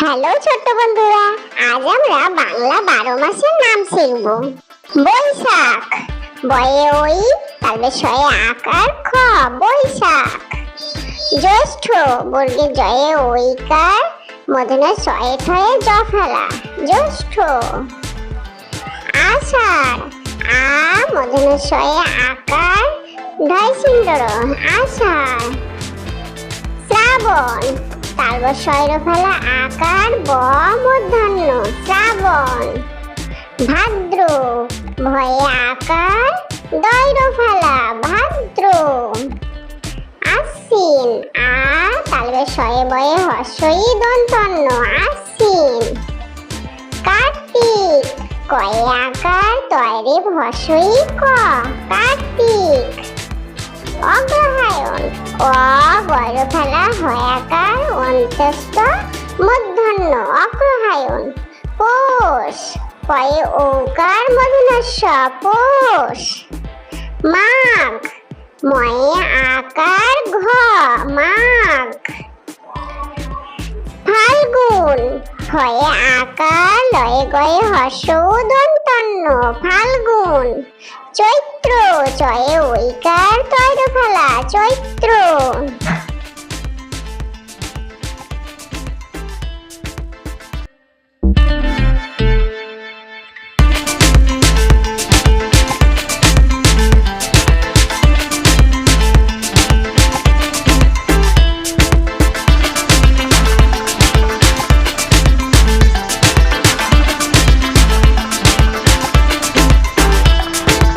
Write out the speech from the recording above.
Hello ছোট্ট বন্ধুরা, আজ আমরা বাংলা বারো মাসের নাম শিখব। বৈশাখ। বয়ে ওই তারপরে শয়ে আকার খ, বৈশাখ। জ্যৈষ্ঠ, বর্গে জয়ে ওইকার মধুনে শয়ে ঠয়ে ফেলা জ্যৈষ্ঠ। আষাঢ়, আ মধুনে শয়ে আকার ঢয় সিন্দর, আষাঢ়। শ্রাবণ তারপর শৈর ফেলা আকার ব মূর্ধন্য শ্রাবণ। ভাদ্র, ভয়ে আকার দৈর ফেলা ভাদ্র। আশ্বিন আ তালবে শয়ে বয়ে হর্ষই দন্তন্য আশ্বিন। কার্তিক, কয়ে আকার তয়রে ভসই ক, কার্তিক। অগ্রহায়ণ, অ বড় ফেলা হয়াকার অন্তস্থ মূর্ধন্য অগ্রহায়ণ। পৌষ, পয়ে ওকার মধুনস্য পৌষ। মাঘ, ময়ে আকার ঘ, মাঘ। ফাল্গুন, হয়ে আকার, লয়ে গয়ে হর্ষ দন্তন্য ফাল্গুন। চৈত্র, চয়ে ঐকার তৈর ফেলা চৈত্র।